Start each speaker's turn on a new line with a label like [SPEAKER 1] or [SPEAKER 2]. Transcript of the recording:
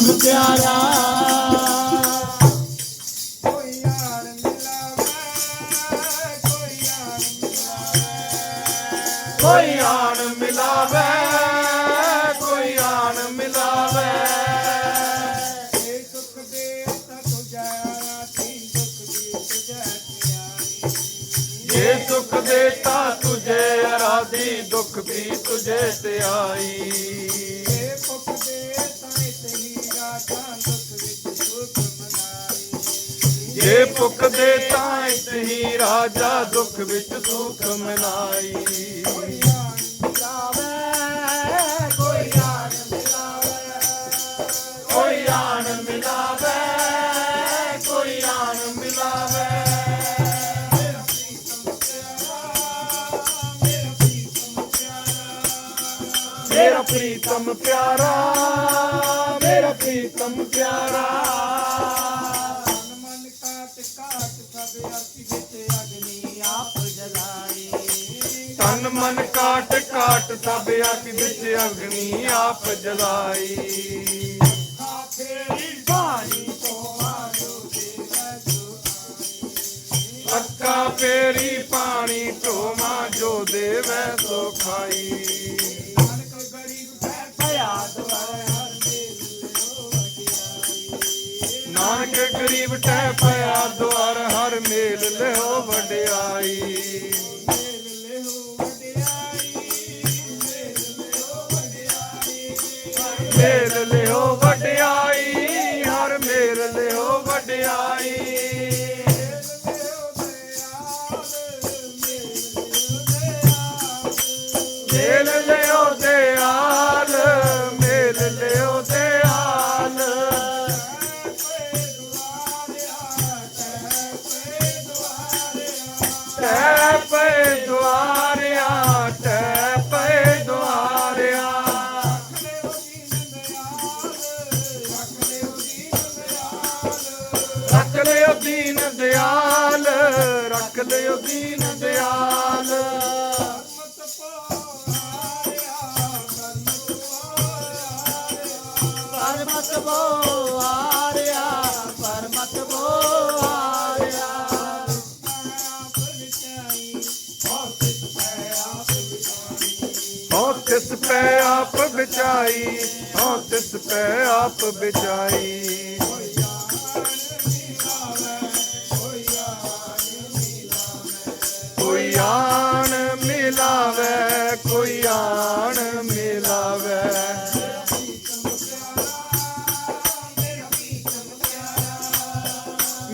[SPEAKER 1] ਪ੍ਰੀਤਮ ਪਿਆਰਾ।
[SPEAKER 2] ਕੋਈ
[SPEAKER 1] ਆਣ ਮਿਲਾਵੇ ਕੋਈ ਆਣ ਮਿਲਾਵੇ।
[SPEAKER 2] ਇਹ ਸੁਖ ਦੇ ਤਾਂ ਤੁਝਾ ਰਾਤੀ ਦੁੱਖ ਦੀ ਤੁਝਾ ਪਿਆਰੀ
[SPEAKER 1] ਜੇ ਸੁਖ ਦੇਤਾ ਤੁਝੇ ਅਰਾਧੀ ਦੁੱਖ ਵੀ ਤੁਝੇ ਤੇ ਆਈ
[SPEAKER 2] ਇਹ ਭੁੱਖ ਦੇ
[SPEAKER 1] ਜੇ ਭੁੱਖ ਦੇਤਾ ਇਸ ਹੀ ਰਾਜਾ ਦੁੱਖ ਵਿੱਚ ਸੁਖ ਮਨਾਈ।
[SPEAKER 2] ਕੋਈ ਯਾਰ ਮਿਲਾਵੇ, ਕੋਈ ਯਾਰ ਮਿਲਾਵੇ,
[SPEAKER 1] ਕੋਈ ਆਣ ਮਿਲਾਵੇ। ਕੋਈ ਆਣ ਮਿਲਾਵੇ
[SPEAKER 2] ਮੇਰਾ ਪ੍ਰੀਤਮ ਪਿਆਰਾ ਮੇਰਾ ਪ੍ਰੀਤਮ ਪਿਆਰਾ,
[SPEAKER 1] ਮੇਰਾ ਪ੍ਰੀਤਮ ਪਿਆਰਾ, ਮੇਰਾ ਪ੍ਰੀਤਮ ਪਿਆਰਾ। ਤਨ ਮਨ ਕਾਟ ਕਾਟ ਸਭ ਅੱਖ ਵਿੱਚ ਅਗਨੀ ਆਪ ਜਲਾਈ।
[SPEAKER 2] ਆ ਫੇਰੀ ਬਾਣੀ ਤੋਂ ਜੋ ਆਈ
[SPEAKER 1] ਅੱਕਾ ਫੇਰੀ ਪਾਣੀ ਢੋਵਾ ਜੋ ਦੇਵੈ ਸੋ ਖਾਈ।
[SPEAKER 2] ਨਾਨਕ ਗਰੀਬ ਭੈ ਪਿਆ ਦਵਾਰ ਹਰ ਮੇਲ ਲਿਓ ਵਡਿਆਈ।
[SPEAKER 1] ਮੇਲ ਲਿਓ ਦਿਆਲ ਮੇਲ ਲਿਓ ਦਿਆਲ ਤੈ ਪਏ ਦੁਆਰਿਆ ਤੈ ਪਏ ਦੁਆਰਿਆ। ਰੱਖ ਲਿਓ ਦੀਨ ਦਿਆਲ, ਰੱਖ ਲਿਓ ਦੀਨ ਦਿਆਲ।
[SPEAKER 2] ਪਰਮਤ ਬੋ ਆਰਿਆ ਪਰਮਤ ਬੋ ਆਰਿਆ ਆਪ ਵਿਚਾਈ ਆਪ ਵਿਚਾਈ
[SPEAKER 1] ਹੋ ਤਿਸ ਪੈ ਆਪ ਵਿਚਾਈ ਹੋ ਤਿਸ ਪੈ ਆਪ ਵਿਚਾਈ।